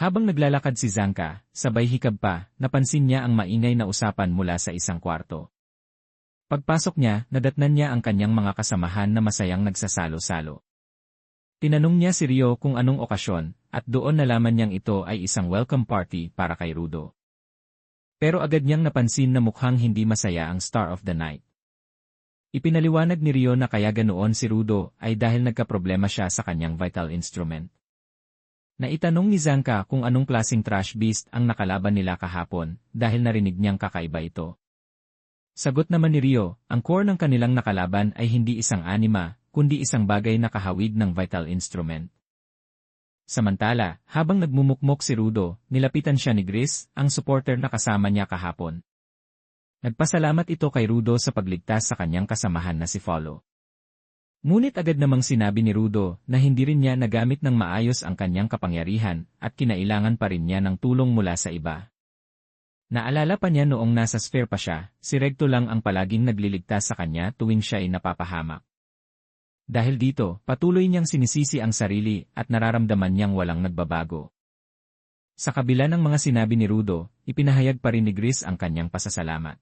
Habang naglalakad si Zanka, sabay hikab pa, napansin niya ang maingay na usapan mula sa isang kwarto. Pagpasok niya, nadatnan niya ang kanyang mga kasamahan na masayang nagsasalo-salo. Tinanong niya si Rio kung anong okasyon, at doon nalaman niyang ito ay isang welcome party para kay Rudo. Pero agad niyang napansin na mukhang hindi masaya ang star of the night. Ipinaliwanag ni Rio na kaya ganoon si Rudo ay dahil nagkaproblema siya sa kanyang vital instrument. Naitanong ni Zanka kung anong klasing trash beast ang nakalaban nila kahapon dahil narinig niyang kakaiba ito. Sagot naman ni Rio, ang core ng kanilang nakalaban ay hindi isang anima, kundi isang bagay na kahawig ng vital instrument. Samantala, habang nagmumukmok si Rudo, nilapitan siya ni Gris, ang supporter na kasama niya kahapon. Nagpasalamat ito kay Rudo sa pagligtas sa kanyang kasamahan na si Follow. Ngunit agad namang sinabi ni Rudo na hindi rin niya nagamit ng maayos ang kanyang kapangyarihan at kinailangan pa rin niya ng tulong mula sa iba. Naalala pa niya noong nasa sphere pa siya, si Recto lang ang palaging nagliligtas sa kanya tuwing siya ay napapahamak. Dahil dito, patuloy niyang sinisisi ang sarili at nararamdaman niyang walang nagbabago. Sa kabila ng mga sinabi ni Rudo, ipinahayag pa rin ni Gris ang kanyang pasasalamat.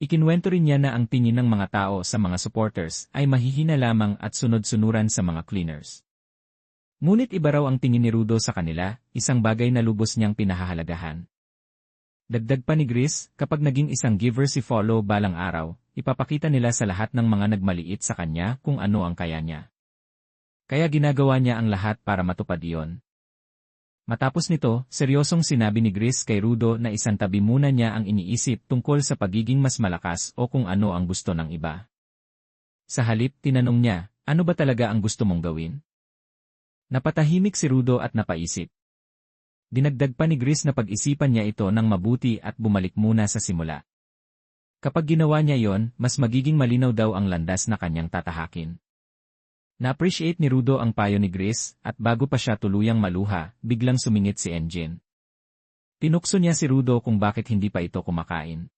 Ikinwento rin niya na ang tingin ng mga tao sa mga supporters ay mahihina lamang at sunod-sunuran sa mga cleaners. Ngunit iba raw ang tingin ni Rudo sa kanila, isang bagay na lubos niyang pinahahalagahan. Dagdag pa ni Gris, kapag naging isang giver si Follow balang araw, ipapakita nila sa lahat ng mga nagmaliit sa kanya kung ano ang kaya niya. Kaya ginagawa niya ang lahat para matupad iyon. Matapos nito, seryosong sinabi ni Gris kay Rudo na isang tabi muna niya ang iniisip tungkol sa pagiging mas malakas o kung ano ang gusto ng iba. Sa halip, tinanong niya, ano ba talaga ang gusto mong gawin? Napatahimik si Rudo at napaisip. Dinagdag pa ni Gris na pag-isipan niya ito ng mabuti at bumalik muna sa simula. Kapag ginawa niya yon, mas magiging malinaw daw ang landas na kanyang tatahakin. Na-appreciate ni Rudo ang payo ni Gris, at bago pa siya tuluyang maluha, biglang sumingit si Engine. Tinukso niya si Rudo kung bakit hindi pa ito kumakain.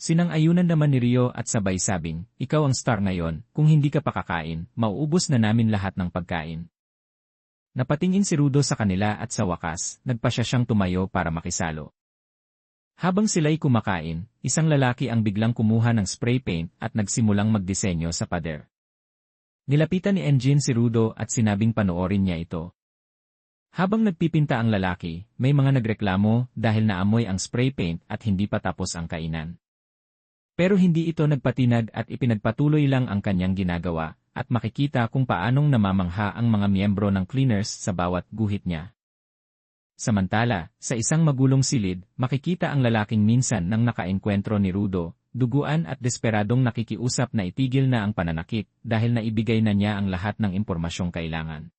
Sinang-ayunan naman ni Rio at sabay sabing, ikaw ang star ngayon, kung hindi ka pakakain, mauubos na namin lahat ng pagkain. Napatingin si Rudo sa kanila at sa wakas, nagpasya siyang tumayo para makisalo. Habang sila'y kumakain, isang lalaki ang biglang kumuha ng spray paint at nagsimulang magdisenyo sa pader. Nilapitan ni Engine si Rudo at sinabing panoorin niya ito. Habang nagpipinta ang lalaki, may mga nagreklamo dahil naamoy ang spray paint at hindi pa tapos ang kainan. Pero hindi ito nagpatinag at ipinagpatuloy lang ang kanyang ginagawa, at makikita kung paanong namamangha ang mga miyembro ng cleaners sa bawat guhit niya. Samantala, sa isang magulong silid, makikita ang lalaking minsan nang nakaengkwentro ni Rudo, duguan at desperadong nakikiusap na itigil na ang pananakit dahil naibigay na niya ang lahat ng impormasyong kailangan.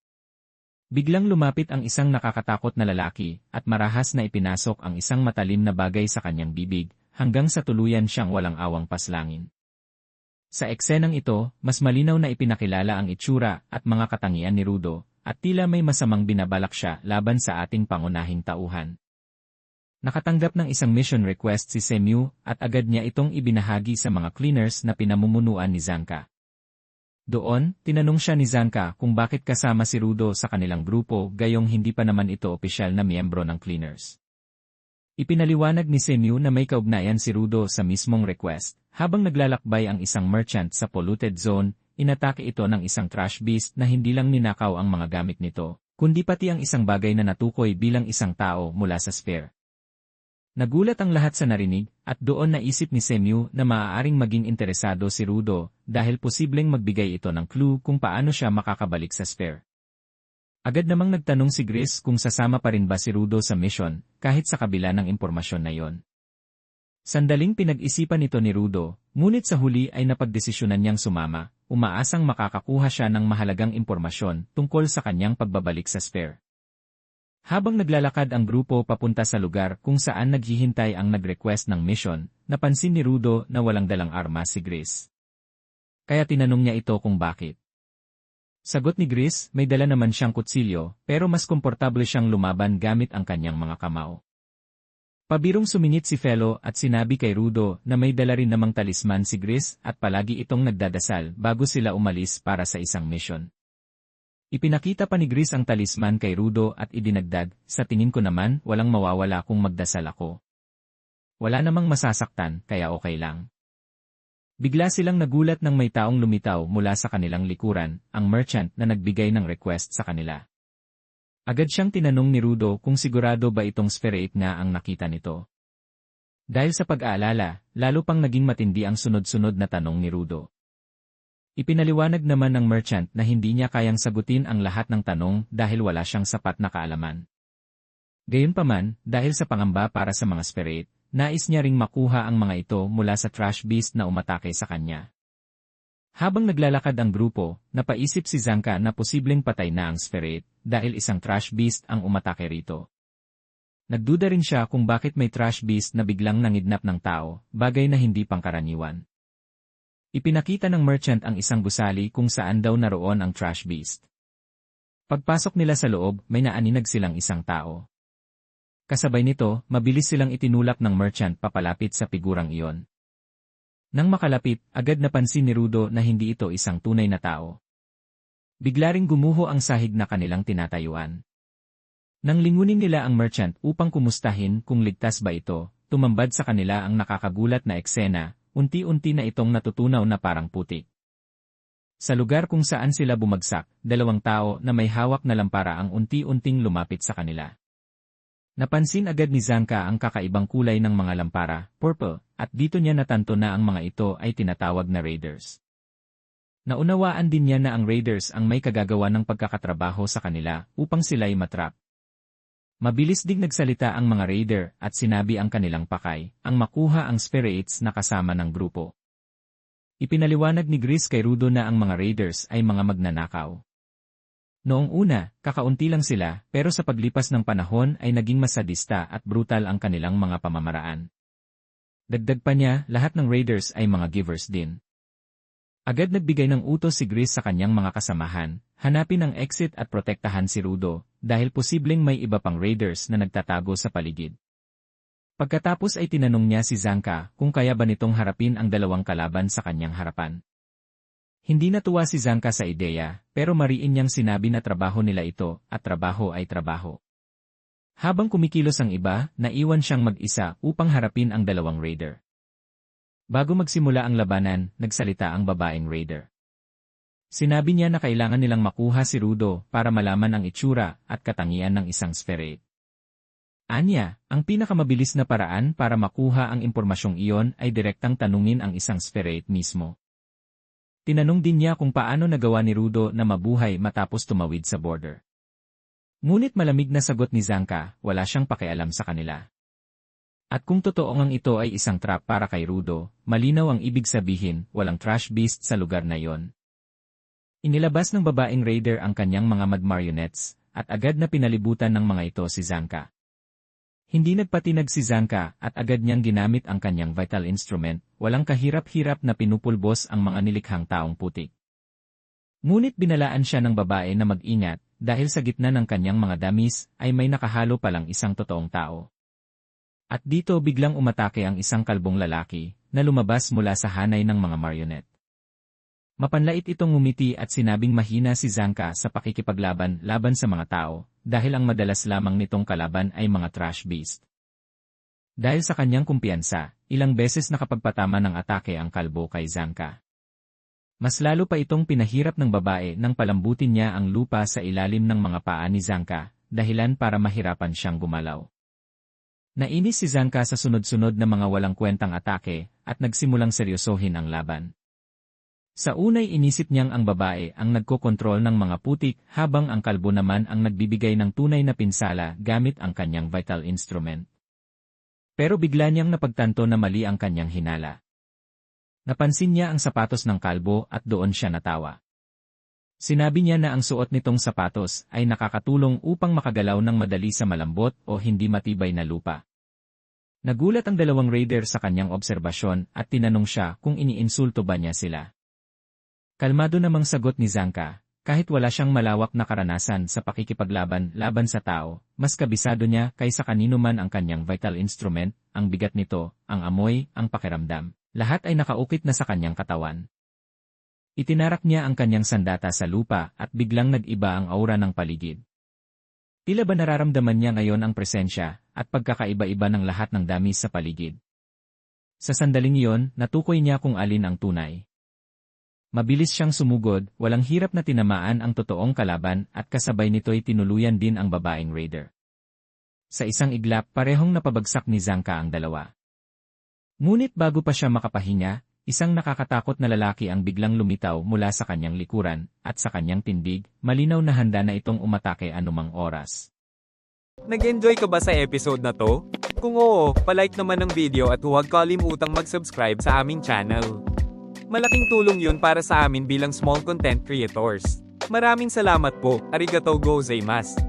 Biglang lumapit ang isang nakakatakot na lalaki at marahas na ipinasok ang isang matalim na bagay sa kanyang bibig hanggang sa tuluyan siyang walang awang paslangin. Sa eksenang ito, mas malinaw na ipinakilala ang itsura at mga katangian ni Rudo, at tila may masamang binabalak siya laban sa ating pangunahing tauhan. Nakatanggap ng isang mission request si Semyu at agad niya itong ibinahagi sa mga cleaners na pinamumunuan ni Zanka. Doon, tinanong siya ni Zanka kung bakit kasama si Rudo sa kanilang grupo gayong hindi pa naman ito opisyal na miyembro ng cleaners. Ipinaliwanag ni Semyu na may kaugnayan si Rudo sa mismong request. Habang naglalakbay ang isang merchant sa polluted zone, inatake ito ng isang trash beast na hindi lang ninakaw ang mga gamit nito, kundi pati ang isang bagay na natukoy bilang isang tao mula sa sphere. Nagulat ang lahat sa narinig, at doon naisip ni Semyu na maaaring maging interesado si Rudo dahil posibleng magbigay ito ng clue kung paano siya makakabalik sa sphere. Agad namang nagtanong si Gris kung sasama pa rin ba si Rudo sa mission, kahit sa kabila ng impormasyon na yon. Sandaling pinag-isipan ito ni Rudo, ngunit sa huli ay napagdesisyonan niyang sumama, umaasang makakakuha siya ng mahalagang impormasyon tungkol sa kanyang pagbabalik sa sphere. Habang naglalakad ang grupo papunta sa lugar kung saan naghihintay ang nag-request ng mission, napansin ni Rudo na walang dalang armas si Grace. Kaya tinanong niya ito kung bakit. Sagot ni Grace, may dala naman siyang kutsilyo, pero mas komportable siyang lumaban gamit ang kanyang mga kamao. Pabirong sumingit si Fellow at sinabi kay Rudo na may dala rin namang talisman si Grace at palagi itong nagdadasal bago sila umalis para sa isang mission. Ipinakita pa ni Gris ang talisman kay Rudo at idinagdag, sa tingin ko naman walang mawawala kung magdasal ako. Wala namang masasaktan, kaya okay lang. Bigla silang nagulat nang may taong lumitaw mula sa kanilang likuran, ang merchant na nagbigay ng request sa kanila. Agad siyang tinanong ni Rudo kung sigurado ba itong sphere nga ang nakita nito. Dahil sa pag-aalala, lalo pang naging matindi ang sunod-sunod na tanong ni Rudo. Ipinaliwanag naman ng merchant na hindi niya kayang sagutin ang lahat ng tanong dahil wala siyang sapat na kaalaman. Gayunpaman, dahil sa pangamba para sa mga spirit, nais niya ring makuha ang mga ito mula sa trash beast na umatake sa kanya. Habang naglalakad ang grupo, napaisip si Zanka na posibleng patay na ang spirit dahil isang trash beast ang umatake rito. Nagduda rin siya kung bakit may trash beast na biglang nangidnap ng tao, bagay na hindi pangkaraniwan. Ipinakita ng merchant ang isang gusali kung saan daw naroon ang trash beast. Pagpasok nila sa loob, may naaninag silang isang tao. Kasabay nito, mabilis silang itinulak ng merchant papalapit sa figurang iyon. Nang makalapit, agad napansin ni Rudo na hindi ito isang tunay na tao. Bigla ring gumuho ang sahig na kanilang tinatayuan. Nang lingunin nila ang merchant upang kumustahin kung ligtas ba ito, tumambad sa kanila ang nakakagulat na eksena, unti-unti na itong natutunaw na parang putik. Sa lugar kung saan sila bumagsak, dalawang tao na may hawak na lampara ang unti-unting lumapit sa kanila. Napansin agad ni Zanka ang kakaibang kulay ng mga lampara, purple, at dito niya natanto na ang mga ito ay tinatawag na raiders. Naunawaan din niya na ang raiders ang may kagagawa ng pagkakatrabaho sa kanila upang sila'y matrap. Mabilis ding nagsalita ang mga raider at sinabi ang kanilang pakay, ang makuha ang spirits na kasama ng grupo. Ipinaliwanag ni Gris kay Rudo na ang mga raiders ay mga magnanakaw. Noong una, kakaunti lang sila, pero sa paglipas ng panahon ay naging masadista at brutal ang kanilang mga pamamaraan. Dagdag pa niya, lahat ng raiders ay mga givers din. Agad nagbigay ng utos si Gris sa kanyang mga kasamahan, hanapin ang exit at protektahan si Rudo, dahil posibleng may iba pang raiders na nagtatago sa paligid. Pagkatapos ay tinanong niya si Zanka kung kaya ba nitong harapin ang dalawang kalaban sa kanyang harapan. Hindi natuwa si Zanka sa ideya, pero mariin niyang sinabi na trabaho nila ito, at trabaho ay trabaho. Habang kumikilos ang iba, naiwan siyang mag-isa upang harapin ang dalawang raider. Bago magsimula ang labanan, nagsalita ang babaeng raider. Sinabi niya na kailangan nilang makuha si Rudo para malaman ang itsura at katangian ng isang spherate. Anya, ang pinakamabilis na paraan para makuha ang impormasyong iyon ay direktang tanungin ang isang spherate mismo. Tinanong din niya kung paano nagawa ni Rudo na mabuhay matapos tumawid sa border. Ngunit malamig na sagot ni Zanka, wala siyang pakialam sa kanila. At kung totoo ngang ito ay isang trap para kay Rudo, malinaw ang ibig sabihin, walang trash beast sa lugar na yon. Inilabas ng babaeng raider ang kanyang mga mag-marionettes, at agad na pinalibutan ng mga ito si Zanka. Hindi nagpatinag si Zanka at agad niyang ginamit ang kanyang vital instrument, walang kahirap-hirap na pinupulbos ang mga nilikhang taong putik. Ngunit binalaan siya ng babae na mag-ingat, dahil sa gitna ng kanyang mga damis ay may nakahalo palang isang totoong tao. At dito biglang umatake ang isang kalbong lalaki, na lumabas mula sa hanay ng mga marionette. Mapanlait itong ngumiti at sinabing mahina si Zanka sa pakikipaglaban laban sa mga tao, dahil ang madalas lamang nitong kalaban ay mga trash beast. Dahil sa kanyang kumpiyansa, ilang beses nakapagpatama ng atake ang kalbo kay Zanka. Mas lalo pa itong pinahirap ng babae nang palambutin niya ang lupa sa ilalim ng mga paa ni Zanka, dahilan para mahirapan siyang gumalaw. Nainis si Zanka sa sunod-sunod na mga walang kwentang atake, at nagsimulang seryosohin ang laban. Sa unay inisip niyang ang babae ang nagkokontrol ng mga putik habang ang kalbo naman ang nagbibigay ng tunay na pinsala gamit ang kanyang vital instrument. Pero bigla niyang napagtanto na mali ang kanyang hinala. Napansin niya ang sapatos ng kalbo at doon siya natawa. Sinabi niya na ang suot nitong sapatos ay nakakatulong upang makagalaw ng madali sa malambot o hindi matibay na lupa. Nagulat ang dalawang raider sa kanyang obserbasyon at tinanong siya kung iniinsulto ba niya sila. Kalmado namang sagot ni Zanka, kahit wala siyang malawak na karanasan sa pakikipaglaban laban sa tao, mas kabisado niya kaysa kanino man ang kanyang vital instrument, ang bigat nito, ang amoy, ang pakiramdam. Lahat ay nakaukit na sa kanyang katawan. Itinarak niya ang kanyang sandata sa lupa at biglang nag-iba ang aura ng paligid. Tila ba nararamdaman niya ngayon ang presensya at pagkakaiba-iba ng lahat ng dami sa paligid. Sa sandaling iyon, natukoy niya kung alin ang tunay. Mabilis siyang sumugod, walang hirap na tinamaan ang totoong kalaban at kasabay nito'y tinuluyan din ang babaeng raider. Sa isang iglap, parehong napabagsak ni Zangka ang dalawa. Ngunit bago pa siya makapahinga, isang nakakatakot na lalaki ang biglang lumitaw mula sa kanyang likuran, at sa kanyang tindig, malinaw na handa na itong umatake anumang oras. Nag-enjoy ka ba sa episode na to? Kung oo, palike naman ng video at huwag kalimutang mag-subscribe sa aming channel. Malaking tulong yun para sa amin bilang small content creators. Maraming salamat po, arigatou gozaimasu.